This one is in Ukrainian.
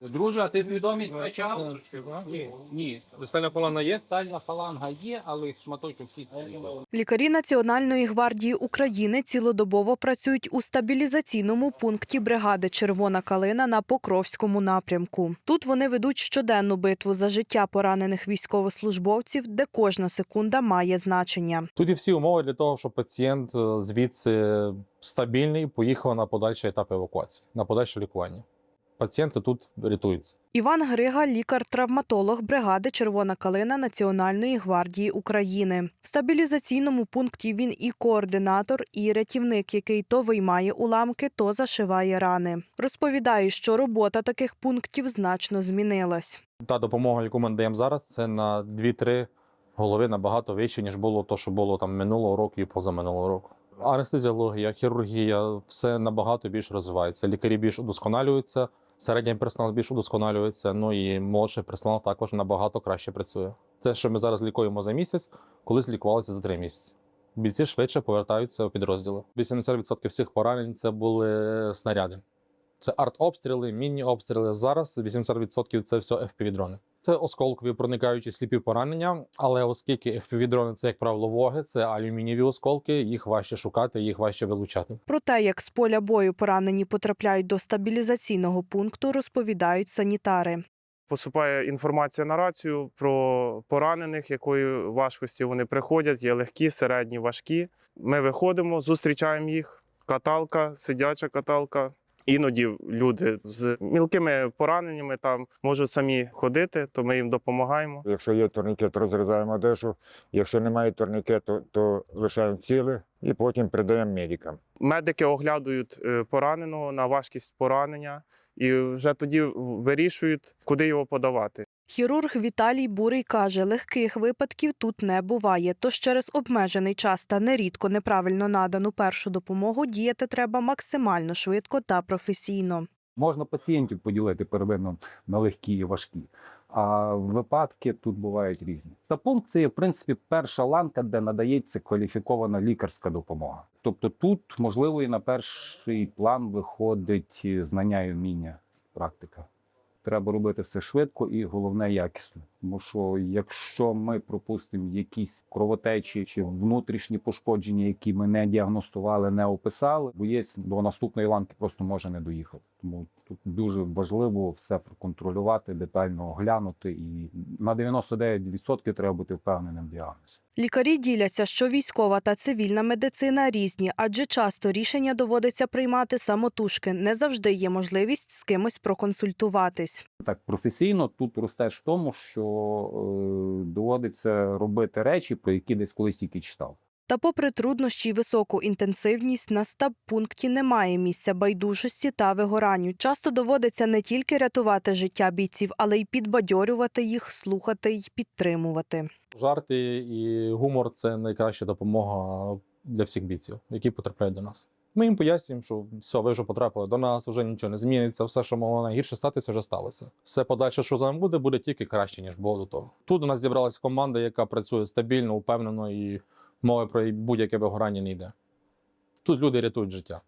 Друже, а ти свідомість втрачав? Ні. Ні. Стальна колона є? Стальна фаланга є, але шматочок всі. Лікарі Національної гвардії України цілодобово працюють у стабілізаційному пункті бригади Червона калина на Покровському напрямку. Тут вони ведуть щоденну битву за життя поранених військовослужбовців, де кожна секунда має значення. Тут є всі умови для того, щоб пацієнт е, звідси стабільний поїхав на подальший етап евакуації, на подальше лікування. Пацієнти тут рятуються. Іван Грига, лікар-травматолог бригади Червона калина Національної гвардії України. В стабілізаційному пункті він і координатор, і рятівник, який то виймає уламки, то зашиває рани. Розповідає, що робота таких пунктів значно змінилась. Та допомога, яку ми надаємо зараз, це на 2-3 голови набагато вище, ніж було то, що було там минулого року і позаминулого року. Анестезіологія, хірургія, все набагато більше розвивається. Лікарі більш удосконалюються, середній персонал більш удосконалюється, ну і молодший персонал також набагато краще працює. Це, що ми зараз лікуємо за місяць, колись лікувалися за три місяці. Бійці швидше повертаються у підрозділи. 80% всіх поранень це були снаряди. Це арт-обстріли, міні-обстріли. Зараз 80% це все FPV-дрони. Це осколкові проникаючі сліпі поранення, але оскільки FPV-дрони це, як правило, воги, це алюмінієві осколки, їх важче шукати, їх важче вилучати. Про те, як з поля бою поранені потрапляють до стабілізаційного пункту, розповідають санітари. Поступає інформація на рацію про поранених, якої важкості вони приходять. Є легкі, середні, важкі. Ми виходимо, зустрічаємо їх. Каталка, сидяча каталка. Іноді люди з мілкими пораненнями там можуть самі ходити, то ми їм допомагаємо. Якщо є турнікет, розрізаємо одежу. Якщо немає турнікету, то лишаємо ціле і потім передаємо медикам. Медики оглядують е, пораненого на важкість поранення і вже тоді вирішують, куди його подавати. Хірург Віталій Бурий каже, легких випадків тут не буває, тож через обмежений час та нерідко неправильно надану першу допомогу діяти треба максимально швидко та професійно. Можна пацієнтів поділити первинно на легкі і важкі. А випадки тут бувають різні. Стапункт це, є, в принципі, перша ланка, де надається кваліфікована лікарська допомога. Тобто тут, можливо, і на перший план виходить знання і вміння, практика. Треба робити все швидко і головне якісно. Тому що якщо ми пропустимо якісь кровотечі чи внутрішні пошкодження, які ми не діагностували, не описали, боєць до наступної ланки просто може не доїхати. Тому тут дуже важливо все проконтролювати, детально оглянути, і на 99% треба бути впевненим в. Лікарі діляться, що військова та цивільна медицина різні, адже часто рішення доводиться приймати самотужки. Не завжди є можливість з кимось проконсультуватись. Так професійно тут ростеш в тому, що е, доводиться робити речі, про які десь колись тільки читав. Та попри труднощі й високу інтенсивність, на стаб-пункті немає місця байдужості та вигоранню. Часто доводиться не тільки рятувати життя бійців, але й підбадьорювати їх, слухати й підтримувати. Жарти і гумор це найкраща допомога для всіх бійців, які потрапляють до нас. Ми їм пояснюємо, що все, ви вже потрапили до нас, вже нічого не зміниться, все, що могло найгірше статися, вже сталося. Все подальше, що з вами буде, буде тільки краще, ніж було до того. Тут у нас зібралася команда, яка працює стабільно, упевнено і мови про будь-яке вигорання не йде. Тут люди рятують життя.